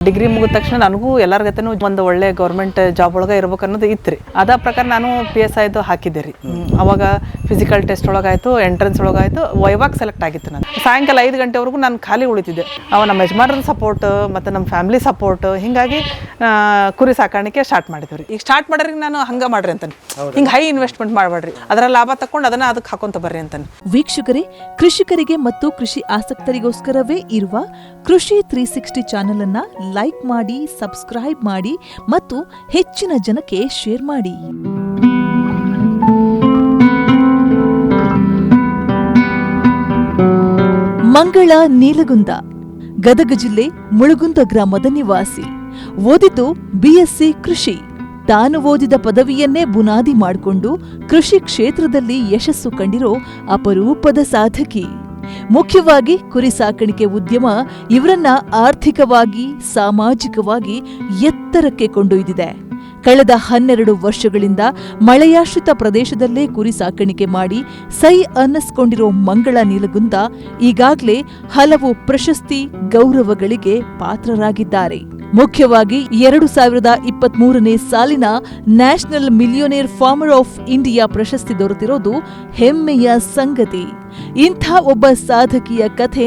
Degree ಮುಗಿದ ತಕ್ಷಣ ನನಗೂ ಎಲ್ಲರ ಗತೆನೂ ಒಂದು ಒಳ್ಳೆ ಗೌರ್ಮೆಂಟ್ ಜಾಬ್ ಒಳಗೆ ಇರ್ಬೇಕು ಅನ್ನೋದು ಇತ್ತು ರೀ ಅದ ಪ್ರಕಾರ ನಾನು ಪಿ ಎಸ್ ಐದು ಹಾಕಿದ್ದೆ ರೀ. ಅವಾಗ ಫಿಸಿಕಲ್ ಟೆಸ್ಟ್ ಒಳಗಾಯ್ತು ಎಂಟ್ರೆನ್ಸ್ ಒಳಗಾಯಿತು ವೈವಾಗ್ ಸೆಲೆಕ್ಟ್ ಆಗಿತ್ತು ನಾನು ಸಾಯಂಕಾಲ ಐದು ಗಂಟೆವರೆಗೂ ನಾನು ಖಾಲಿ ಉಳಿತಿದ್ದೆ. ಅವ ನಮ್ಮ ಯಜಮಾನರ ಸಪೋರ್ಟ್ ಮತ್ತು ನಮ್ಮ ಫ್ಯಾಮಿಲಿ ಸಪೋರ್ಟ್ ಹಿಂಗಾಗಿ ಆ, ಕುರಿ ಸಾಕಾಣಿಕೆ ಸ್ಟಾರ್ಟ್ ಮಾಡಿದ್ವಿ ರೀ. ಈಗ ಸ್ಟಾರ್ಟ್ ಮಾಡ್ರಿ ನಾನು ಹಂಗೆ ಮಾಡ್ರಿ ಅಂತಾನೆ ಹಿಂಗೆ ಹೈ ಇನ್ವೆಸ್ಟ್ಮೆಂಟ್ ಮಾಡಬೇಡ್ರಿ ಅದರ ಲಾಭ ತಕೊಂಡು ಅದನ್ನ ಅದಕ್ಕೆ ಹಾಕೊಂತ ಬರ್ರಿ ಅಂತಾನೆ ವೀಕ್ಷಕರೇ ಕೃಷಿಕರಿಗೆ ಮತ್ತು ಕೃಷಿ ಆಸಕ್ತರಿಗೋಸ್ಕರವೇ ಇರುವ ಕೃಷಿ ತ್ರೀ ಸಿಕ್ಸ್ಟಿ ಚಾನೆಲ್ ಅನ್ನ ಲೈಕ್ ಮಾಡಿ ಸಬ್ಸ್ಕ್ರೈಬ್ ಮಾಡಿ ಮತ್ತು ಹೆಚ್ಚಿನ ಜನಕ್ಕೆ ಶೇರ್ ಮಾಡಿ. ಮಂಗಳ ನೀಲಗುಂದ, ಗದಗ ಜಿಲ್ಲೆ ಮುಳುಗುಂದ ಗ್ರಾಮದ ನಿವಾಸಿ. ಓದಿದ್ದು ಬಿಎಸ್ಸಿ ಕೃಷಿ. ತಾನು ಓದಿದ ಪದವಿಯನ್ನೇ ಬುನಾದಿ ಮಾಡಿಕೊಂಡು ಕೃಷಿ ಕ್ಷೇತ್ರದಲ್ಲಿ ಯಶಸ್ಸು ಕಂಡಿರೋ ಅಪರೂಪದ ಸಾಧಕಿ. ಮುಖ್ಯವಾಗಿ ಕುರಿ ಸಾಕಾಣಿಕೆ ಉದ್ಯಮ ಇವರನ್ನ ಆರ್ಥಿಕವಾಗಿ, ಸಾಮಾಜಿಕವಾಗಿ ಎತ್ತರಕ್ಕೆ ಕೊಂಡೊಯ್ದಿದೆ. ಕಳೆದ ಹನ್ನೆರಡು ವರ್ಷಗಳಿಂದ ಮಳೆಯಾಶ್ರಿತ ಪ್ರದೇಶದಲ್ಲೇ ಕುರಿ ಸಾಕಾಣಿಕೆ ಮಾಡಿ ಸೈ ಅನ್ನಿಸ್ಕೊಂಡಿರೋ ಮಂಗಳ ನೀಲಗುಂದ ಈಗಾಗಲೇ ಹಲವು ಪ್ರಶಸ್ತಿ ಗೌರವಗಳಿಗೆ ಪಾತ್ರರಾಗಿದ್ದಾರೆ. ಮುಖ್ಯವಾಗಿ ಎರಡು ಸಾವಿರದ ಇಪ್ಪತ್ಮೂರನೇ ಸಾಲಿನ national millionaire farmer of India ಪ್ರಶಸ್ತಿ ದೊರೆತಿರೋದು ಹೆಮ್ಮೆಯ ಸಂಗತಿ. ಇಂಥ ಒಬ್ಬ ಸಾಧಕಿಯ ಕಥೆ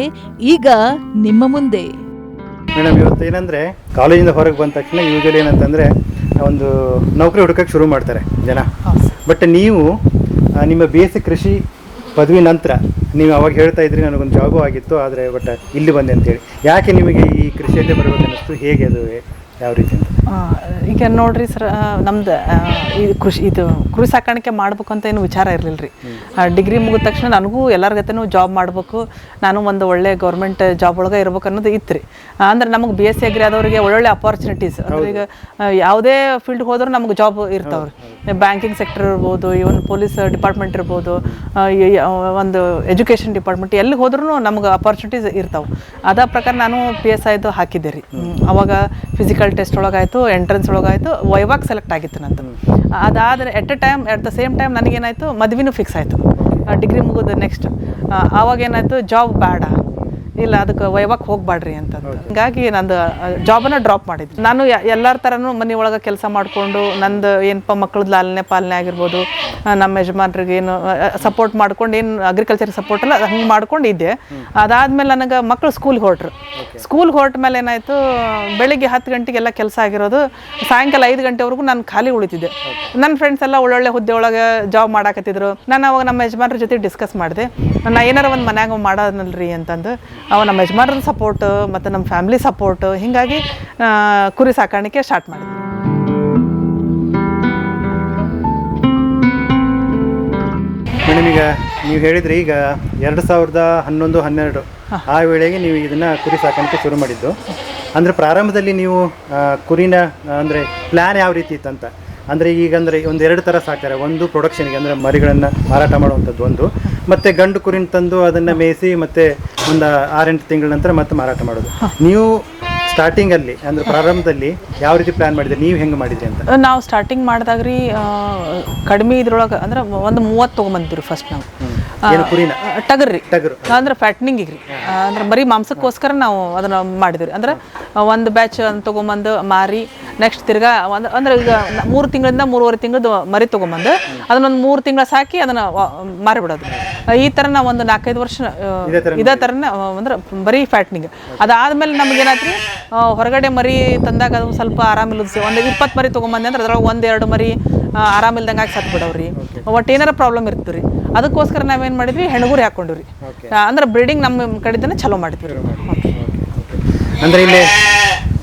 ಈಗ ನಿಮ್ಮ ಮುಂದೆ. ಮೇಡಮ್ ಇವತ್ತು ಏನಂದರೆ ಕಾಲೇಜಿಂದ ಹೊರಗೆ ಬಂದ ತಕ್ಷಣ ಯೂಶಲಿ ಏನಂತಂದರೆ ಒಂದು ನೌಕರಿ ಹುಡುಕಕ್ಕೆ ಶುರು ಮಾಡ್ತಾರೆ ಜನ. ಬಟ್ ನೀವು ನಿಮ್ಮ ಬಿ ಎಸ್ ಸಿ ಕೃಷಿ ಪದವಿ ನಂತರ ನೀವು ಅವಾಗ ಹೇಳ್ತಾ ಇದ್ರಿ ನನಗೊಂದು ಜಾಬು ಆಗಿತ್ತು, ಆದರೆ ಬಟ್ ಇಲ್ಲಿ ಬಂದೆ ಅಂತೇಳಿ. ಯಾಕೆ ನಿಮಗೆ ಈ ಕೃಷಿಯಲ್ಲೇ ಬರಬೇಕು ಅನ್ನಿಸ್ತು ಹೇಗೆ ಅದು ಯಾವ ರೀತಿ ಅಂತ? ಈಗ ನೋಡ್ರಿ ಸರ್ ನಮ್ದು ಈ ಕೃಷಿ ಇದು ಕುರಿ ಸಾಕಾಣಿಕೆ ಮಾಡ್ಬೇಕು ಅಂತ ಏನು ವಿಚಾರ ಇರಲಿಲ್ಲ ರೀ ಡಿಗ್ರಿ ಮುಗಿದ ತಕ್ಷಣ ನನಗೂ ಎಲ್ಲರ ಗತೆನೂ ಜಾಬ್ ಮಾಡಬೇಕು. ನಾನು ಒಂದು ಒಳ್ಳೆ ಗೌರ್ಮೆಂಟ್ ಜಾಬ್ ಒಳಗೆ ಇರ್ಬೇಕು ಅನ್ನೋದು ಇತ್ತು ರೀ ಅಂದ್ರೆ ನಮಗೆ ಬಿ ಎಸ್ ಸಿ ಅಗ್ರಿ ಆದವರಿಗೆ ಒಳ್ಳೊಳ್ಳೆ ಅಪಾರ್ಚುನಿಟೀಸ್ ಅಂದ್ರೆ ಈಗ ಯಾವುದೇ ಫೀಲ್ಡ್ ಹೋದ್ರೂ ನಮ್ಗೆ ಜಾಬ್ ಇರ್ತಾವ್ರಿ. ಬ್ಯಾಂಕಿಂಗ್ ಸೆಕ್ಟರ್ ಇರ್ಬೋದು ಇವನ್ ಪೊಲೀಸ್ ಡಿಪಾರ್ಟ್ಮೆಂಟ್ ಇರ್ಬೋದು ಒಂದು ಎಜುಕೇಷನ್ ಡಿಪಾರ್ಟ್ಮೆಂಟ್ ಎಲ್ಲಿ ಹೋದ್ರೂ ನಮ್ಗೆ ಅಪಾರ್ಚುನಿಟೀಸ್ ಇರ್ತಾವೆ. ಅದ ಪ್ರಕಾರ ನಾನು ಪಿ ಎಸ್ ಐದು ಹಾಕಿದ್ದೆ ರೀ ಅವಾಗ ಫಿಸಿಕಲ್ ಟೆಸ್ಟ್ ಒಳಗಾಯಿತು ಎಂಟ್ರೆನ್ಸ್ ಒಳಗಾಯ್ತು ವೈವಾಗ್ ಸೆಲೆಕ್ಟ್ ಆಗಿತ್ತು ನಂದು. ಅದಾದರೆ at a time at the same time ನನಗೇನಾಯಿತು ಮದುವೆನೂ ಫಿಕ್ಸ್ ಆಯಿತು. ಡಿಗ್ರಿ ಮುಗಿದ ನೆಕ್ಸ್ಟ್ ಆವಾಗೇನಾಯಿತು ಜಾಬ್ ಬೇಡ. ಇಲ್ಲ ಅದಕ್ಕೆ ವೈವಾಕ್ ಹೋಗ್ಬಾಡ್ರಿ ಅಂತ ಹಿಂಗಾಗಿ ನಂದು ಜಾಬನ್ನು ಡ್ರಾಪ್ ಮಾಡಿದ್ದೆ ನಾನು ಎಲ್ಲರ ಥರನೂ ಮನೆ ಒಳಗೆ ಕೆಲಸ ಮಾಡಿಕೊಂಡು ನಂದು ಏನಪ್ಪ ಮಕ್ಕಳದ್ದು ಲಾಲನೆ ಪಾಲನೆ ಆಗಿರ್ಬೋದು ನಮ್ಮ ಯಜಮಾನ್ರಿಗೆ ಏನು ಸಪೋರ್ಟ್ ಮಾಡ್ಕೊಂಡು ಏನು ಅಗ್ರಿಕಲ್ಚರ್ ಸಪೋರ್ಟ್ ಎಲ್ಲ ಹಂಗೆ ಮಾಡ್ಕೊಂಡಿದ್ದೆ ಅದಾದ್ಮೇಲೆ ನನಗೆ ಮಕ್ಳು ಸ್ಕೂಲ್ಗೆ ಹೊರಟ್ರು. ಸ್ಕೂಲ್ಗೆ ಹೊರಟ ಮೇಲೆ ಏನಾಯಿತು ಬೆಳಿಗ್ಗೆ ಹತ್ತು ಗಂಟೆಗೆಲ್ಲ ಕೆಲಸ ಆಗಿರೋದು ಸಾಯಂಕಾಲ ಐದು ಗಂಟೆವರೆಗೂ ನಾನು ಖಾಲಿ ಉಳಿತಿದ್ದೆ. ನನ್ನ ಫ್ರೆಂಡ್ಸ್ ಎಲ್ಲ ಒಳ್ಳೊಳ್ಳೆ ಹುದ್ದೆ ಒಳಗೆ ಜಾಬ್ ಮಾಡಾಕತ್ತಿದ್ರು. ನಾನು ಅವಾಗ ನಮ್ಮ ಯಜಮಾನ್ರ ಜೊತೆ ಡಿಸ್ಕಸ್ ಮಾಡಿದೆ. ನಾನು ಏನಾರ ಒಂದು ಮನ್ಯಾಗ ಮಾಡೋದಲ್ರಿ ಅಂತಂದು. ಅವ ನಮ್ಮ ಯಜಮಾನ್ರ ಸಪೋರ್ಟ್ ಮತ್ತು ನಮ್ಮ ಫ್ಯಾಮಿಲಿ ಸಪೋರ್ಟ್ ಹಿಂಗಾಗಿ ಕುರಿ ಸಾಕಾಣಿಕೆ ಸ್ಟಾರ್ಟ್ ಮಾಡಿದ್ವಿ. ಮೇಡಮ್ ಈಗ ನೀವು ಹೇಳಿದ್ರಿ ಈಗ ಎರಡು ಸಾವಿರದ ಹನ್ನೊಂದು ಹನ್ನೆರಡು ಆ ವೇಳೆಗೆ ನೀವು ಇದನ್ನ ಕುರಿ ಸಾಕಾಣಿಕೆ ಶುರು ಮಾಡಿದ್ದು. ಅಂದ್ರೆ ಪ್ರಾರಂಭದಲ್ಲಿ ನೀವು ಕುರಿನ ಅಂದರೆ ಪ್ಲ್ಯಾನ್ ಯಾವ ರೀತಿ ಇತ್ತಂತ? ಅಂದರೆ ಈಗ ಅಂದರೆ ಒಂದು ಎರಡು ಥರ ಸಾಕ್ತಾರೆ. ಒಂದು ಪ್ರೊಡಕ್ಷನ್ಗೆ ಅಂದರೆ ಮರಿಗಳನ್ನು ಮಾರಾಟ ಮಾಡುವಂಥದ್ದು ಒಂದು. ಮತ್ತು ಗಂಡು ಕುರಿನ ತಂದು ಅದನ್ನು ಮೇಯಿಸಿ ಮತ್ತು ಒಂದು ಆರೆಂಟು ತಿಂಗಳ ನಂತರ ಮತ್ತೆ ಮಾರಾಟ ಮಾಡೋದು. ನೀವು ಸ್ಟಾರ್ಟಿಂಗಲ್ಲಿ ಅಂದರೆ ಪ್ರಾರಂಭದಲ್ಲಿ ಯಾವ ರೀತಿ ಪ್ಲ್ಯಾನ್ ಮಾಡಿದ್ರಿ? ನೀವು ಹೆಂಗೆ ಮಾಡಿದ್ರಿ ಅಂತ? ನಾವು ಸ್ಟಾರ್ಟಿಂಗ್ ಮಾಡಿದಾಗ ರೀ ಕಡಿಮೆ ಇದ್ರೊಳಗೆ ಅಂದ್ರೆ ಒಂದು ಮೂವತ್ತು ತೊಗೊಂಬಂದಿರಿ ಫಸ್ಟ್ ನಾವು. ಟಗರ್ ರೀ ಟಗರು. ಅಂದ್ರೆ ಫ್ಯಾಟ್ನಿಂಗ್ ರೀ. ಅಂದ್ರೆ ಬರೀ ಮಾಂಸಕ್ಕೋಸ್ಕರ ನಾವು ಅದನ್ನ ಮಾಡಿದ್ವಿ ಅಂದ್ರೆ ಒಂದು ಬ್ಯಾಚ್ ತೊಗೊಂಬಂದು ಮಾರಿ ನೆಕ್ಸ್ಟ್ ತಿರ್ಗಾ ಒಂದು ಅಂದ್ರೆ ಈಗ ಮೂರು ತಿಂಗಳಿಂದ ಮೂರುವರೆ ತಿಂಗಳದ್ದು ಮರಿ ತೊಗೊಂಬಂದು ಅದನ್ನೊಂದು ಮೂರು ತಿಂಗಳ ಸಾಕಿ ಅದನ್ನ ಮಾರಿಬಿಡೋದು. ಈ ಥರ ನಾವು ಒಂದು ನಾಲ್ಕೈದು ವರ್ಷ ಇದೇ ಥರನ ಅಂದ್ರೆ ಬರೀ ಫ್ಯಾಟ್ನಿಂಗ್ ಅದಾದ್ಮೇಲೆ ನಮ್ಗೆ ಏನಾಯ್ತು ಹೊರಗಡೆ ಮರಿ ತಂದಾಗ ಅದು ಸ್ವಲ್ಪ ಆರಾಮಿಲ್ಲದ ಒಂದು ಇಪ್ಪತ್ತು ಮರಿ ತೊಗೊಂಬಂದೆ ಅಂದ್ರೆ ಅದ್ರೊಳಗೆ ಒಂದೆರಡು ಎರಡು ಮರಿ ಆ, ಆರಾಮಿಲ್ದಂಗೆ ಆಗಿ ಸತ್ತು ಬಿಡವ್ರಿ ಒಟ್ಟು ಏನಾರ ಪ್ರಾಬ್ಲಮ್ ಇರ್ತದ್ರಿ ರೀ. ಅದಕ್ಕೋಸ್ಕರ ನಾವೇನು ಮಾಡಿದ್ವಿ ಹೆಣಗುರಿ ಹಾಕೊಂಡಿವ್ರಿ. ಅಂದ್ರೆ ಬ್ರೀಡಿಂಗ್ ನಮ್ಮ ಕಡೆದನ್ನ ಚಲೋ ಮಾಡ್ತೀವಿ. ಅಂದ್ರೆ ಇಲ್ಲಿ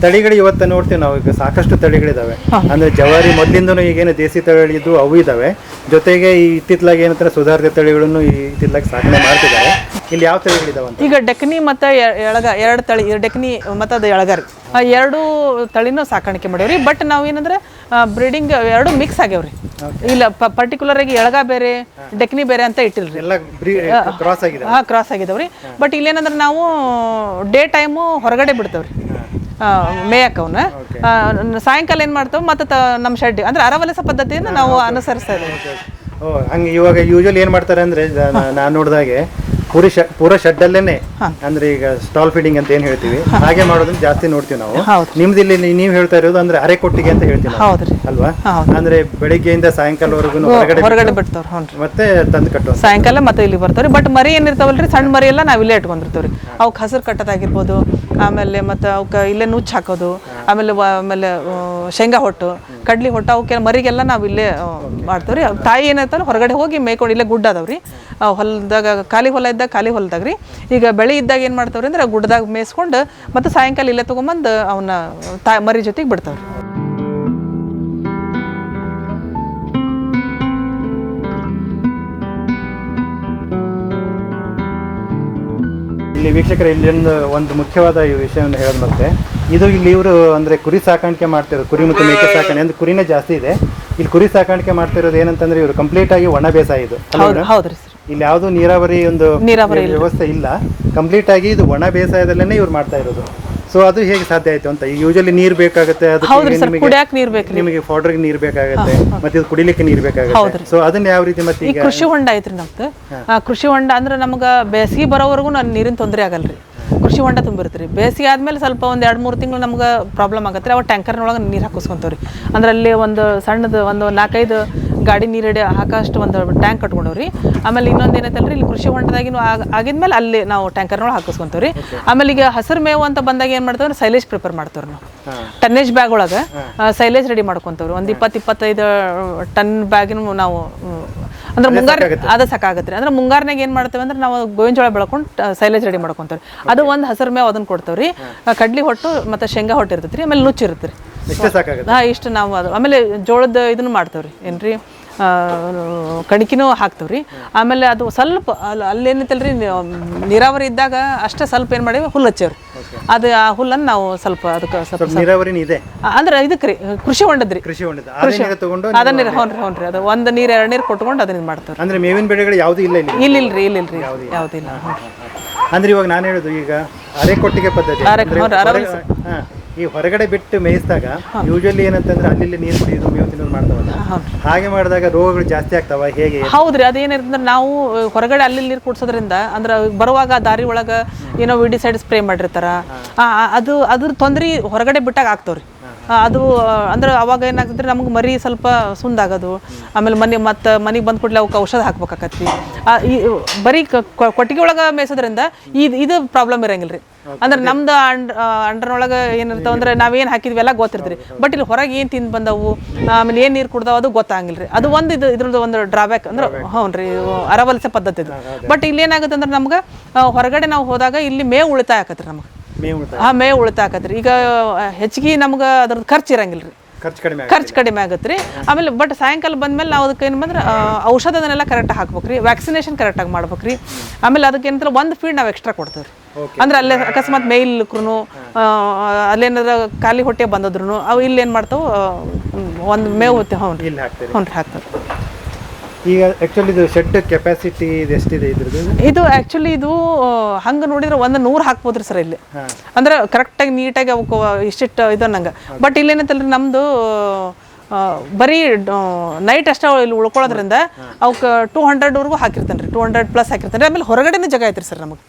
ತಳಿಗಳು ಇವತ್ತು ನೋಡ್ತೀವಿ ನಾವು ಈಗ ಸಾಕಷ್ಟು ತಳಿಗಳಿದಾವೆ. ಅಂದ್ರೆ ಜವಾರಿ ಮೊದಲಿಂದನೂ ಈಗೇನು ದೇಸಿ ತಳಿಗಳಿದ್ದು ಅವು ಇದಾವೆ. ಜೊತೆಗೆ ಈ ಇತ್ತಿತ್ತಲಾಗಿ ಏನಂತಾರೆ ಸುಧಾರಿತ ತಳಿಗಳನ್ನು ಈ ಇತ್ತಿತ್ತಲಾಗಿ ಸಾಕಣೆ ಮಾಡ್ತಿದ್ದಾರೆ. ಇಲ್ಲಿ ಯಾವ ತಳಿಗಳಿದಾವೆ ಈಗ ಡೆಕ್ನಿ ಮತ್ತು ಎಳಗ ಎರಡು ತಳಿ ಡೆಕ್ನಿ ಮತ್ತು ಅದು ಎಳಗಾರಿ. ಆ ಎರಡು ತಳಿನೂ ಸಾಕಾಣಿಕೆ ಮಾಡೇವ್ರಿ. ಬಟ್ ನಾವು ಏನಂದ್ರೆ ಬ್ರೀಡಿಂಗ್ ಎರಡು ಮಿಕ್ಸ್ ಆಗ್ಯಾವ್ರಿ. ಇಲ್ಲ ಪರ್ಟಿಕ್ಯುಲರ್ ಆಗಿ ಎಳಗ ಬೇರೆ ಡೆಕ್ನಿ ಬೇರೆ ಅಂತ ಇಟ್ಟಿಲ್ರಿ. ಎಲ್ಲ ಕ್ರಾಸ್ ಆಗಿದೆ. ಹಾಂ ಕ್ರಾಸ್ ಆಗಿದಾವ್ರಿ. ಬಟ್ ಇಲ್ಲೇನಂದ್ರೆ ನಾವು ಡೇ ಟೈಮು ಹೊರಗಡೆ ಬಿಡ್ತೇವ್ರಿ. ಮೇಯಕ್ಕವನ್ನ ಸಾಯಂಕಾಲ ಏನು ಮಾಡ್ತೇವೆ? ಮತ್ತು ನಮ್ಮ ಶೆಡ್ ಅಂದ್ರೆ ಅರವಲಸ ಪದ್ಧತಿಯನ್ನು ನಾವು ಅನುಸರಿಸ್ತಾ ಇದ್ದೀವಿ. ಹಂಗೆ ಇವಾಗ ಯೂಶಲಿ ಏನು ಮಾಡ್ತಾರೆ ಅಂದ್ರೆ ನಾನು ನೋಡಿದಾಗೆ ಪೂರಿ ಪೂರ ಶೆಡ್ ಅಲ್ಲೇನೆ ಅಂದ್ರೆ ಈಗ ಸ್ಟಾಲ್ ಫೀಡಿಂಗ್ ಅಂತ ಏನ್ ಹೇಳ್ತೀವಿ? ಹಾಗೆ ಮಾಡೋದನ್ನ ಜಾಸ್ತಿ ನೋಡ್ತೀವಿ ನಾವು. ನಿಮ್ದು ಇಲ್ಲಿ ನೀವ್ ಹೇಳ್ತಾ ಇರೋದು ಅಂದ್ರೆ ಅರೆ ಕೊಟ್ಟಿಗೆ ಅಂತ ಹೇಳ್ತೀವಿ ನಾವು. ಹೌದ್ರಿ ಅಲ್ವಾ. ಅಂದ್ರೆ ಬೆಳಿಗ್ಗೆಯಿಂದ ಸಾಯಂಕಾಲವರೆಗೂ ಹೊರಗಡೆ ಹೊರಗಡೆ ಬಿಡ್ತಾವ್ರಿ ಹ್ಞೂ ರೀ. ಮತ್ತೆ ತಂದು ಕಟ್ಟುವ ಸಾಯಂಕಾಲ ಮತ್ತೆ ಇಲ್ಲಿ ಬರ್ತಾವ್ರಿ. ಬಟ್ ಮರಿ ಏನಿರ್ತಾವಲ್ರಿ ಸಣ್ಣ ಮರಿ ಎಲ್ಲ ನಾವು ಇಲ್ಲೇ ಇಟ್ಕೊಂಡಿರ್ತೀವ್ರಿ. ಅವಕ್ಕೆ ಹಸಿರು ಕಟ್ಟೋದಾಗಿರ್ಬೋದು ಆಮೇಲೆ ಮತ್ತೆ ಅವ್ಕ ಇಲ್ಲೇ ನುಚ್ಚು ಹಾಕೋದು ಆಮೇಲೆ ವ- ಆಮೇಲೆ ಆ, ಶೇಂಗಾ ಹೊಟ್ಟು ಕಡ್ಲಿ ಹೊಟ್ಟು ಅವಕ್ಕೆ ಮರಿಗೆಲ್ಲ ನಾವು ಇಲ್ಲೇ ಆ, ಮಾಡ್ತೀವ್ರಿ. ಅವ್ ತಾಯಿ ಏನಾಯ್ತಾರ ಹೊರಗಡೆ ಹೋಗಿ ಮೇಯ್ಕೊಂಡು ಇಲ್ಲೇ ಗುಡ್ಡ ಅದಾವ್ರಿ. ಹೊಲದಾಗ ಖಾಲಿ ಹೊಲ ಇದ್ದಾಗ ಖಾಲಿ ಹೊಲದಾಗ ರೀ. ಈಗ ಬೆಳೆ ಇದ್ದಾಗ ಏನು ಮಾಡ್ತಾವ್ರಿ ಅಂದ್ರೆ ಗುಡ್ಡದಾಗ ಮೇಯಿಸ್ಕೊಂಡು ಮತ್ತೆ ಸಾಯಂಕಾಲ ಇಲ್ಲೇ ತೊಗೊಂಬಂದು ಅವನ್ನ ತಾ ಮರಿ ಜೊತೆಗೆ ಬಿಡ್ತಾವ್ರಿ. ಇಲ್ಲಿ ವೀಕ್ಷಕರ ಇಲ್ಲಿಂದು ಒಂದು ಮುಖ್ಯವಾದ ಈ ವಿಷಯವನ್ನು ಹೇಳೋದು ಮತ್ತೆ. ಇದು ಇಲ್ಲಿ ಇವರು ಅಂದ್ರೆ ಕುರಿ ಸಾಕಾಣಿಕೆ ಮಾಡ್ತಿರೋದು ಕುರಿ ಮತ್ತು ಮೇಕೆ ಸಾಕಾಣೆ ಅಂದ್ರೆ ಕುರಿನೇ ಜಾಸ್ತಿ ಇದೆ. ಇಲ್ಲಿ ಕುರಿ ಸಾಕಾಣಿಕೆ ಮಾಡ್ತಿರೋದು ಏನಂತಂದ್ರೆ ಇವರು ಕಂಪ್ಲೀಟ್ ಆಗಿ ಒಣ ಬೇಸಾಯ ಇದು? ಹೌದ್ರಿ ಇಲ್ಲಿ ಯಾವುದು ನೀರಾವರಿ ಒಂದು ನೀರಾವರಿ ವ್ಯವಸ್ಥೆ ಇಲ್ಲ. ಕಂಪ್ಲೀಟ್ ಆಗಿ ಇದು ಒಣ ಬೇಸಾಯದಲ್ಲೇ ಇವ್ರು ಮಾಡ್ತಾ ಇರೋದು. ಸೊ ಅದು ಹೇಗೆ ಸಾಧ್ಯ ಆಯ್ತು ಅಂತ. ಈಗ ಯೂಶಲಿ ನೀರು ಬೇಕಾಗುತ್ತೆ ಅದಕ್ಕೆ ಹೌದ್ರಿ ಸರ್ ನಿಮಗೆ ಕುಡಿಯಾಕ ನೀರ್ ಬೇಕ್ರಿ. ನಿಮಗೆ ನೀರ್ ಬೇಕಾಗುತ್ತೆ ಮತ್ತೆ ಇದು ಕುಡಿಲಿಕ್ಕೆ ನೀರ್ ಬೇಕಾಗುತ್ತೆ. ಸೊ ಅದನ್ನ ಯಾವ ರೀತಿ ಮತ್ತೆ ಈಗ ಕೃಷಿ ಹೊಂಡ ಐತ್ರಿ ನಮ್ದು. ಆ ಕೃಷಿ ಹೊಂಡ ಅಂದ್ರೆ ನಮ್ಗೆ ಬೇಸಿಗೆ ಬರೋವರೆಗೂ ನಾನು ನೀರಿನ ತೊಂದರೆ ಆಗಲ್ರಿ. ಕೃಷಿ ಹೊಂಡ ತುಂಬಿರ್ತೀರಿ. ಬೇಸಿಗೆ ಆದ್ಮೇಲೆ ಸ್ವಲ್ಪ ಒಂದು ಎರಡ್ ಮೂರು ತಿಂಗಳು ನಮ್ಗೆ ಪ್ರಾಬ್ಲಮ್ ಆಗುತ್ತೆ. ಅವಾಗ ಟ್ಯಾಂಕರ್ನೊಳಗೆ ನೀರು ಹಾಕಿಸ್ಕೊಂತವ್ರಿ ಅಂದ್ರೆ ಅಲ್ಲಿ ಒಂದು ಸಣ್ಣದು ಒಂದು ನಾಲ್ಕೈದು ಗಾಡಿ ನೀರು ಹಾಕೋಷ್ಟು ಒಂದು ಟ್ಯಾಂಕ್ ಕಟ್ಕೊಂಡವ್ರಿ. ಆಮೇಲೆ ಇನ್ನೊಂದು ಏನೈತಲ್ರಿ ಇಲ್ಲಿ ಕೃಷಿ ಹೊಂಟದಾಗಿನೂ ಆಗ ಆಗಿದ್ಮೇಲೆ ಅಲ್ಲಿ ನಾವು ಟ್ಯಾಂಕರ್ನೊಳಗೆ ಹಾಕಿಸ್ಕೊಂತವ್ರಿ. ಆಮೇಲೆ ಈಗ ಹಸಿರು ಮೇವು ಅಂತ ಬಂದಾಗ ಏನು ಮಾಡ್ತಾವ್ರಿ ಸೈಲೇಜ್ ಪ್ರಿಪೇರ್ ಮಾಡ್ತಾವ್ರಿ ನಾವು. ಟನ್ನೇಜ್ ಬ್ಯಾಗ್ ಒಳಗೆ ಸೈಲೇಜ್ ರೆಡಿ ಮಾಡ್ಕೊಂತವ್ರಿ. ಒಂದು ಇಪ್ಪತ್ತು ಇಪ್ಪತ್ತೈದು ಟನ್ ಬ್ಯಾಗಿನ ನಾವು ಅಂದ್ರೆ ಮುಂಗಾರ ಅದ ಸಾಕಾಗತ್ತೆ ಅಂದ್ರೆ ಮುಂಗಾರನಾಗ ಏನ್ ಮಾಡ್ತೇವೆ ಅಂದ್ರೆ ನಾವು ಗೋವಿನ ಜೋಳ ಬೆಳ್ಕೊಂಡು ಸೈಲೇಜ್ ರೆಡಿ ಮಾಡ್ಕೊಂತೇವ್ರಿ. ಅದು ಒಂದು ಹಸಿರು ಮೇವು ಅದನ್ನ ಕೊಡ್ತೇವ್ರಿ. ಕಡ್ಲಿ ಹೊಟ್ಟು ಮತ್ತೆ ಶೇಂಗಾ ಹೊಟ್ಟು ಇರ್ತೈತ್ರಿ. ಆಮೇಲೆ ನುಚ್ಚು ಇರುತ್ತೆ ಇಷ್ಟೇ ಸಾಕಾಗುತ್ತೆ. ಹಾ ಇಷ್ಟು ನಾವು ಅದು. ಆಮೇಲೆ ಜೋಳದ ಇದನ್ನು ಮಾಡ್ತೇವ್ರಿ. ಏನ್ರಿ? ಕಣಕಿನೂ ಹಾಕ್ತೇವ್ರಿ. ಆಮೇಲೆ ಅದು ಸ್ವಲ್ಪ ಅಲ್ಲಿ ಅಲ್ಲೇನೈತಲ್ರಿ ನೀರಾವರಿ ಇದ್ದಾಗ ಅಷ್ಟೇ ಸ್ವಲ್ಪ ಏನು ಮಾಡಿ ಹುಲ್ಲು ಹಚ್ಚೇವ್ರಿ. ಅದು ಆ ಹುಲ್ಲನ್ನು ನಾವು ಸ್ವಲ್ಪ ಅದಕ್ಕೆ ಸ್ವಲ್ಪ ನೀರಾವರಿ ನೀರಾವರಿನ ಇದೆ. ಅಂದ್ರೆ ಇದಕ್ಕೆ ರೀ ಕೃಷಿ ಹೊಂಡದ್ರಿ ಕೃಷಿ ಹೊಂಡದ ಅದೇ ತಗೊಂಡು ಅದನ್ನ ನೀರು ಹ್ಞೂ ರೀ ಹ್ಞೂ ರೀ ಅದು ಒಂದು ನೀರು ಎರಡು ನೀರು ಕೊಟ್ಕೊಂಡು ಅದನ್ನ ಮಾಡ್ತೇವ್ರಿ. ಅಂದ್ರೆ ಮೇವಿನ ಬೆಳೆಗಳು ಯಾವುದೂ ಇಲ್ಲ ಇಲ್ಲ? ಇಲ್ಲ ಇಲ್ರಿ ಇಲ್ಲ ಇಲ್ರಿ. ಯಾವುದಿಲ್ಲ ಅಂದ್ರೆ ಇವಾಗ ನಾನು ಹೇಳುದು ಈಗ ಅರೆ- ಕೊಟ್ಟಿಗೆ ಪದ್ಧತಿ. ಈ ಹೊರಗಡೆ ಬಿಟ್ಟು ಮೇಯಿಸಿದಾಗ ಯೂಶಲಿ ಏನಂತಂದ್ರೆ ಅಲ್ಲಿ ನೀರು ಕುಡಿಯೋದು ಮೇವು ತಿನ್ನೋದು ಮಾಡ್ತಾವಲ್ಲ? ಹಾಗೆ ಮಾಡಿದಾಗ ರೋಗಗಳು ಜಾಸ್ತಿ ಆಗ್ತಾವ ಹೇಗೆ? ಹೌದ್ರಿ ಅದೇನಿರ್ತಂದ್ರೆ ನಾವು ಹೊರಗಡೆ ಅಲ್ಲಿ ನೀರು ಕುಡ್ಸೋದ್ರಿಂದ ಅಂದ್ರೆ ಬರುವಾಗ ದಾರಿ ಒಳಗೆ ಏನೋ ವಿಡಿಸೈಡ್ ಸ್ಪ್ರೇ ಮಾಡಿರ್ತಾರ. ಅದು ಅದ್ರ ತೊಂದ್ರೆ ಹೊರಗಡೆ ಬಿಟ್ಟಾಗ ಆಗ್ತಾವ್ರಿ. ಅದು ಅಂದ್ರೆ ಅವಾಗ ಏನಾಗ್ತದ್ರಿ ನಮ್ಗೆ ಮರಿ ಸ್ವಲ್ಪ ಸುಂದಾಗೋದು. ಆಮೇಲೆ ಮನೆ ಮತ್ತೆ ಮನೆಗೆ ಬಂದ ಕೂಡಲೇ ಅವಕ್ಕೆ ಔಷಧ ಹಾಕ್ಬೇಕಾಕತ್ತಿ. ಈ ಬರೀ ಕೊಟ್ಟಿಗೆ ಒಳಗೆ ಮೇಯಿಸೋದ್ರಿಂದ ಇದು ಇದು ಪ್ರಾಬ್ಲಮ್ ಇರಂಗಿಲ್ಲ ರೀ ಅಂದ್ರೆ ನಮ್ದು ಅಂಡ್ ಅಂಡ್ರನೊಳಗೆ ಏನಿರ್ತಾವ ಅಂದ್ರೆ ನಾವೇನು ಹಾಕಿದ್ವಿ ಎಲ್ಲ ಗೊತ್ತಿರ್ತೀರಿ ಬಟ್ ಇಲ್ಲಿ ಹೊರಗೆ ಏನು ತಿಂದು ಬಂದವು ಆಮೇಲೆ ಏನು ನೀರು ಕುಡ್ದಾವ ಅದು ಗೊತ್ತಾಗಿಲ್ಲ ರೀ ಅದು ಒಂದು ಇದು ಇದ್ರದ್ದು ಒಂದು ಡ್ರಾಬ್ಯಾಕ್ ಅಂದ್ರೆ ಹ್ಞೂ ರೀ ಅರವಲಸೆ ಪದ್ಧತಿ ಇದು. ಬಟ್ ಇಲ್ಲಿ ಏನಾಗುತ್ತೆ ಅಂದ್ರೆ ನಮ್ಗೆ ಹೊರಗಡೆ ನಾವು ಹೋದಾಗ ಇಲ್ಲಿ ಮೇವು ಉಳಿತಾಯ ಆಕತ್ರಿ ನಮಗೆ. ಆ ಮೇವು ಉಳಿತಾಯ ಆಕತ್ರಿ ಈಗ ಹೆಚ್ಚಿಗೆ ನಮ್ಗೆ ಅದ್ರದ್ದು ಖರ್ಚು ಇರಂಗಿಲ್ಲ ರೀ ಖರ್ಚು ಕಡಿಮೆ ಆಗುತ್ತೆ. ಖರ್ಚು ಕಡಿಮೆ ಆಗುತ್ತೆ ರೀ ಆಮೇಲೆ ಬಟ್ ಸಾಯಂಕಾಲ ಬಂದ್ಮೇಲೆ ನಾವು ಅದಕ್ಕೆ ಏನು ಬಂದ್ರೆ ಔಷಧ ಔಷಧದನ್ನೆಲ್ಲ ಕರೆಕ್ಟಾಗಿ ಹಾಕ್ಬೇಕು ರೀ ವ್ಯಾಕ್ಸಿನೇಷನ್ ಕರೆಕ್ಟಾಗಿ ಮಾಡ್ಬೇಕು ರೀ ಆಮೇಲೆ ಅದಕ್ಕೆ ಏನಂದ್ರೆ ಒಂದು ಫೀಡ್ ನಾವು ಎಕ್ಸ್ಟ್ರಾ ಕೊಡ್ತೇವೆ ರೀ ಅಂದ್ರೆ ಅಲ್ಲೇ ಅಕಸ್ಮಾತ್ ಮೇಲ್ ಇಲ್ಕ್ರು ಅಲ್ಲೇನಾರ ಖಾಲಿ ಹೊಟ್ಟೆ ಬಂದದ್ರು ಅವು ಇಲ್ಲಿ ಏನು ಮಾಡ್ತಾವೆ ಒಂದು ಮೇವು ಹ್ಞೂ ರೀ ಹ್ಞೂ ರೀ ಹಾಕ್ತಾರೆ ಈಗ ಆಕ್ಚುಲಿ ಇದು ಶೆಡ್ ಕೆಪಾಸಿಟಿ ಇದು ಎಷ್ಟಿದೆ ಇದ್ರದ್ದು? ಇದು ಆ್ಯಕ್ಚುಲಿ ಇದು ಹಂಗೆ ನೋಡಿದ್ರೆ ಒಂದು ನೂರು ಹಾಕ್ಬೋದ್ರಿ ಸರ್ ಇಲ್ಲಿ. ಅಂದ್ರೆ ಕರೆಕ್ಟಾಗಿ ನೀಟಾಗಿ ಅವಕ್ಕೆ ಇಷ್ಟಿಷ್ಟು ಇದು ನಂಗೆ. ಬಟ್ ಇಲ್ಲೇನಂತಲ್ರಿ ನಮ್ಮದು ಬರೀ ನೈಟ್ ಅಷ್ಟೇ ಇಲ್ಲಿ ಉಳ್ಕೊಳ್ಳೋದ್ರಿಂದ ಅವಕ್ಕೆ ಟೂ ಹಂಡ್ರೆಡ್ವರೆಗೂ ಹಾಕಿರ್ತಾನೆ ರೀ ಟೂ ಹಂಡ್ರೆಡ್ ಪ್ಲಸ್ ಹಾಕಿರ್ತಾನೆ ಆಮೇಲೆ ಹೊರಗಡೆನೇ ಜಾಗ ಐತ್ರಿ ಸರ್ ನಮಗೆ.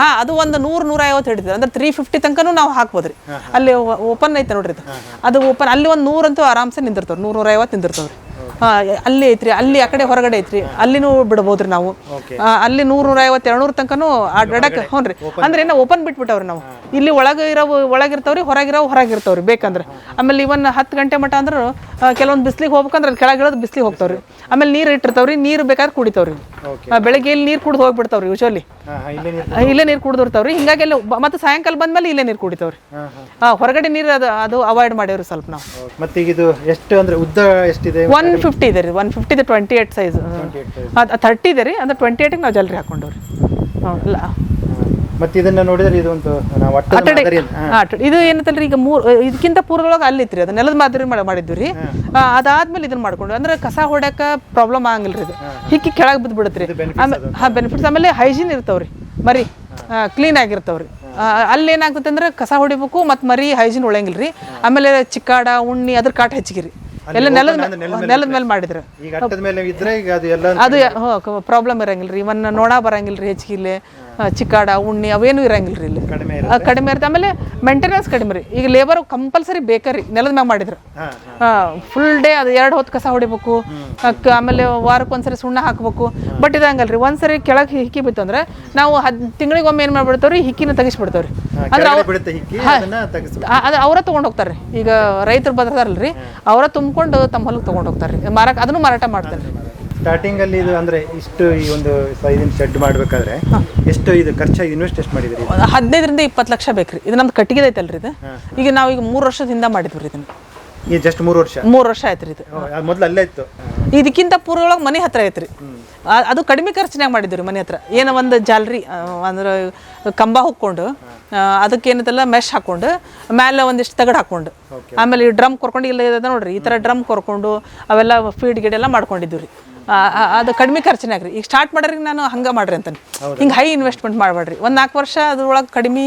ಹಾಂ ಅದು ಒಂದು ನೂರು ನೂರ ಐವತ್ತು ಹಿಡಿತೀವಿ ಅಂದ್ರೆ ತ್ರೀ ಫಿಫ್ಟಿ ತನಕನೂ ನಾವು ಹಾಕ್ಬೋದ್ರಿ. ಅಲ್ಲಿ ಓಪನ್ ಐತೆ ನೋಡ್ರಿ ಅದು ಓಪನ್ ಅಲ್ಲಿ ಒಂದು ನೂರಂತೂ ಆರಾಮ್ಸೆ ನಿಂದಿರ್ತಾವೆ ನೂರ ನೂರ ಐವತ್ತು ನಿಂದಿರ್ತವ್ರಿ. ಅಲ್ಲಿ ಐತ್ರಿ ಅಲ್ಲಿ ಆ ಕಡೆ ಹೊರಗಡೆ ಐತ್ರಿ. ಅಲ್ಲಿನೂ ಬಿಡ್ಬೋದ್ರಿ ನಾವು. ಅಲ್ಲಿ ನೂರ ನೂರ ಐವತ್ತು ಎರಡ್ನೂರ ತನಕನೂ ಅಡ್ಡಾಡಕ್ಕೆ ಹ್ಞೂ ರೀ ಅಂದ್ರೆ ಏನೋ ಓಪನ್ ಬಿಟ್ಬಿಟ್ಟವ್ರಿ ನಾವು. ಇಲ್ಲಿ ಒಳಗೆ ಇರೋವು ಒಳಗಿರ್ತಾವ್ರಿ ಹೊರಗಿರೋ ಹೊರಗಿರ್ತಾವ್ರಿ ಬೇಕಂದ್ರೆ. ಆಮೇಲೆ ಇವನ್ ಹತ್ತು ಗಂಟೆ ಮಟ ಅಂದ್ರೆ ಕೆಲವೊಂದು ಬಿಸ್ಲಿಗೆ ಹೋಗ್ಬೇಕಂದ್ರೆ ಅಲ್ಲಿ ಬಿಸಿಲಿಗೆ ಇಳೋದು ಬಿಸ್ಲಿಗೆ ಹೋಗ್ತಾವ್ರಿ. ಆಮೇಲೆ ನೀರು ಇಟ್ಟಿರ್ತಾವ್ರಿ ನೀರು ಬೇಕಾದ್ರೆ ಕುಡಿತಾವ್ರಿ. ಬೆಳಗ್ಗೆ ಇಲ್ಲಿ ನೀರು ಕುಡ್ದು ಹೋಗ್ಬಿಡ್ತಾವ್ರಿ ಯೂಶಲಿ ಹಾ, ಹಾ, ಇಲ್ಲೇ ನೀರು ಕುಡ್ದಿರ್ತಾವ್ರಿ. ಹಿಂಗಾಗಿ ಮತ್ತೆ ಸಾಯಂಕಾಲ ಬಂದ್ಮೇಲೆ ಇಲ್ಲೇ ನೀರು ಕುಡಿತಾವ್ರಿ. ಆ, ಹೊರಗಡೆ ನೀರು ಅದು ಅದು ಅವಾಯ್ಡ್ ಮಾಡ್ಯಾವ್ರಿ ಸ್ವಲ್ಪ ನಾವು. ಮತ್ತೆ ಈಗ ಇದು ಎಷ್ಟು ಅಂದ್ರೆ ಉದ್ದ ಎಷ್ಟಿದೆ? ಒನ್ ಫಿಫ್ಟಿ ಇದೆ ರೀ ಒನ್ ಫಿಫ್ಟಿ ಇದೆ ಟ್ವೆಂಟಿ ಏಟ್ ಸೈಜ್ ಥರ್ಟಿ ಇದೆ ರೀ ಅಂದ್ರೆ ಟ್ವೆಂಟಿ ಏಟಿಗೆ ನಾವು ಜಲ್ರಿ ಹಾಕೊಂಡವ್ರಿ. ಹ್ಞೂ ಮತ್ತೆ ಇದನ್ನ ನೋಡಿದ್ರೆ ಇದು ಒಂದು ನಾವು ಒಟ್ಟು ಮಾದರಿ ಅಂತ- ಹಾ. ಇದು ಏನಂತಲ್ರಿ ಈಗ ಮೂರ್ ಇದಕ್ಕಿಂತ ಪೂರ್ವದೊಳಗೆ ಅಲ್ಲಿ ಇತ್ರಿ ಅದು ನೆಲದ ಮಾದರಿ ಮಾಡಿ ಮಾಡಿದ್ವಿ ರೀ ಅದಾದ್ಮೇಲೆ ಇದನ್ನ ಮಾಡ್ಕೊಂಡು ಅಂದ್ರೆ ಕಸ ಹೊಡ್ಯಾಕ ಪ್ರಾಬ್ಲಮ್ ಆಗಂಗಿಲ್ಲ ರೀ ಇದು ಹಿಕ್ಕಿ ಕೆಳಗೆ ಬಿದ್ದು ಬಿಡುತ್ತೆ ಆಮೇಲೆ ಹಾ ಬೆನಿಫಿಟ್ಸ್ ಆಮೇಲೆ ಹೈಜೀನ್ ಇರ್ತಾವ್ರಿ. ಮರಿ ಕ್ಲೀನ್ ಆಗಿರ್ತಾವ್ರಿ. ಆ, ಅಲ್ಲಿ ಏನಾಗ್ತದೆ ಅಂದ್ರೆ ಕಸ ಹೊಡಿಬೇಕು ಮತ್ತೆ ಮರಿ ಹೈಜೀನ್ ಉಳಂಗಿಲ್ಲ ರೀ ಆಮೇಲೆ ಚಿಕ್ಕಾಡ ಉಣ್ಣಿ ಅದ್ರ ಕಾಟ ಹೆಚ್ಚಿಗೆ ರೀ ಎಲ್ಲ ನೆಲದ ನೆಲದ ಮೇಲೆ ಮಾಡಿದ್ರು. ಈಗ ಅಟ್ಟದ ಮೇಲೆ ಇದ್ರೆ ಈಗ ಅದು ಎಲ್ಲ ಅದು ಪ್ರಾಬ್ಲಮ್ ಇರಂಗಿಲ್ಲ ರೀ ಇವನ್ ನೋಣ ಬರಂಗಿಲ್ಲ ರೀ ಹೆಚ್ಚಿಗೆ ಚಿಕ್ಕಾಡ ಉಣ್ಣಿ ಅವೇನು ಇರಂಗಿಲ್ಲ ರೀ ಇಲ್ಲಿ. ಕಡಿಮೆ ಇರುತ್ತೆ? ಆಮೇಲೆ ಮೇಂಟೆನೆನ್ಸ್ ಕಡಿಮೆ ರೀ. ಈಗ ಲೇಬರ್ ಕಂಪಲ್ಸರಿ ಬೇಕರಿ ನೆಲದ ಮ್ಯಾಗ ಮಾಡಿದ್ರು. ಹಾಂ ಫುಲ್ ಡೇ ಅದು ಎರಡು ಹೊತ್ತು ಕಸ ಹೊಡಿಬೇಕು ಆಮೇಲೆ ವಾರಕ್ಕೆ ಒಂದ್ಸರಿ ಸುಣ್ಣ ಹಾಕಬೇಕು. ಬಟ್ ಇದಂಗಲ್ರಿ ಒಂದ್ಸರಿ ಕೆಳಗೆ ಹಿಕ್ಕಿ ಬಿತ್ತು ಅಂದ್ರೆ ನಾವು ಹದ್ ತಿಂಗಳಿಗೊಮ್ಮೆ ಏನು ಮಾಡ್ಬಿಡ್ತಾವ್ರಿ ಹಿಕ್ಕಿನ ತೆಗಿಸ್ಬಿಡ್ತಾವ್ರಿ. ಅಂದ್ರೆ ಅದು ಅವರ ತೊಗೊಂಡು ಹೋಗ್ತಾರೆ ಈಗ ರೈತರು ಬರ್ತಾರಲ್ರಿ ಅವರ ತುಂಬಿಕೊಂಡು ತಮ್ಮ ಹೊಲಕ್ಕೆ ತೊಗೊಂಡು ಹೋಗ್ತಾರೆ ಮಾರಾಟ ಅದನ್ನು ಮಾರಾಟ ಮಾಡ್ತಾರೆ ಸ್ಟಾರ್ಟಿಂಗ್ ಅಲ್ಲಿ ಇದು ಅಂದ್ರೆ ಇಷ್ಟು ಈ ಒಂದು ಸೈಜಿನ ಶೆಡ್ ಮಾಡ್ಬೇಕಾದ್ರೆ ಎಷ್ಟು ಇದು ಖರ್ಚು ಇನ್ವೆಸ್ಟ್ ಎಷ್ಟು ಮಾಡಿದ್ರಿ? ಒಂದು ಹದಿನೈದರಿಂದ ಇಪ್ಪತ್ತು ಲಕ್ಷ ಬೇಕ್ರಿ. ಇದು ನಮ್ದು ಕಟ್ಟಿಗೆ ಐತಲ್ರಿ ಇದು. ಈಗ ನಾವು ಈಗ ಮೂರು ವರ್ಷದಿಂದ ಮಾಡಿದ್ವಿ ಮಾಡಿದ್ವಿ ಇದನ್ನ. ಈ ಜಸ್ಟ್ ಮೂರು ವರ್ಷ? ಮೂರು ವರ್ಷ ಆಯ್ತು ರೀ ಇದು ಮೊದಲು ಅಲ್ಲೇ ಇತ್ತು. ಇದಕ್ಕಿಂತ ಪೂರ್ವದೊಳಗೆ ಮನೆ ಹತ್ರ ಐತ್ರಿ. ಅದು ಕಡಿಮೆ ಖರ್ಚಿನಾಗ ಮಾಡಿದ್ವಿ ಮನೆ ಹತ್ರ. ಏನೋ ಒಂದು ಜಾಲ್ರಿ ಅಂದ್ರೆ ಕಂಬ ಹೊಕ್ಕೊಂಡು ಅದಕ್ಕೆ ಏನದಲ್ಲ ಮೆಶ್ ಹಾಕೊಂಡು ಮೇಲೆ ಒಂದಿಷ್ಟು ತಗಡು ಹಾಕೊಂಡು. ಆಮೇಲೆ ಈ ಡ್ರಮ್ ಕೊರ್ಕೊಂಡು ಇಲ್ಲ ಇದೆ ನೋಡ್ರಿ. ಈ ಥರ ಡ್ರಮ್ ಕೊರ್ಕೊಂಡು ಅವೆಲ್ಲ ಫೀಡ್ ಗಿಡ ಎಲ್ಲ ಮಾಡ್ಕೊಂಡಿದ್ವಿ ರೀ ಅದು ಕಡಿಮೆ ಖರ್ಚಿನಾಗ್ರಿ ಈಗ ಸ್ಟಾರ್ಟ್ ಮಾಡ್ರಿ ನಾನು ಹಂಗೆ ಮಾಡ್ರಿ ಅಂತಾನೆ ಹಿಂಗೆ ಹೈ ಇನ್ವೆಸ್ಟ್ಮೆಂಟ್ ಮಾಡಬೇಡ್ರಿ. ಒಂದು ನಾಲ್ಕು ವರ್ಷ ಅದ್ರೊಳಗೆ ಕಡಿಮೆ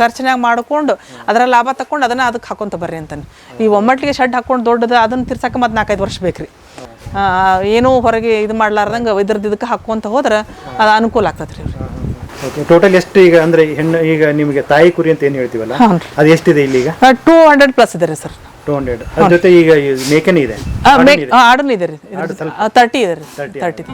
ಖರ್ಚಿನಾಗ ಮಾಡ್ಕೊಂಡು ಅದರ ಲಾಭ ತಕೊಂಡು ಅದನ್ನ ಅದಕ್ಕೆ ಹಾಕೊಂತ ಬರ್ರಿ ಅಂತಾನೆ ಈ ಒಮ್ಮಟ್ಟಿಗೆ ಶೆಡ್ ಹಾಕೊಂಡು ದೊಡ್ಡದು ಅದನ್ನ ತಿರ್ಸಕ್ಕೆ ಮತ್ತು ನಾಲ್ಕೈದು ವರ್ಷ ಬೇಕ್ರಿ. ಏನೂ ಹೊರಗೆ ಇದು ಮಾಡ್ಲಾರ್ದಂಗೆ ಇದ್ರದ್ದು ಇದಕ್ಕೆ ಹಾಕ್ಕೊಂತ ಹೋದ್ರೆ ಅದು ಅನುಕೂಲ ಆಗ್ತದೆ ರೀ ಓಕೆ ಟೋಟಲ್ ಎಷ್ಟು ಈಗ ಅಂದ್ರೆ ಹೆಣ್ಣು ಈಗ ನಿಮಗೆ ತಾಯಿ ಕುರಿ ಅಂತ ಏನು ಹೇಳ್ತೀವಲ್ಲ? ಅದು ಅದು ಎಷ್ಟಿದೆ ಇಲ್ಲಿ ಈಗ? ಟೂ ಹಂಡ್ರೆಡ್ ಪ್ಲಸ್ ಇದೆ ರೀ ಸರ್. ಟೂ ಹಂಡ್ರೆಡ್ ಅದ್ರ ಜೊತೆ ಈಗ ಮೇಕನ್ ಇದೆ. ಆಡನ್ ಇದೆ. ರೀ. ತರ್ಟಿ ಇದೆ ರೀ. ತರ್ಟಿ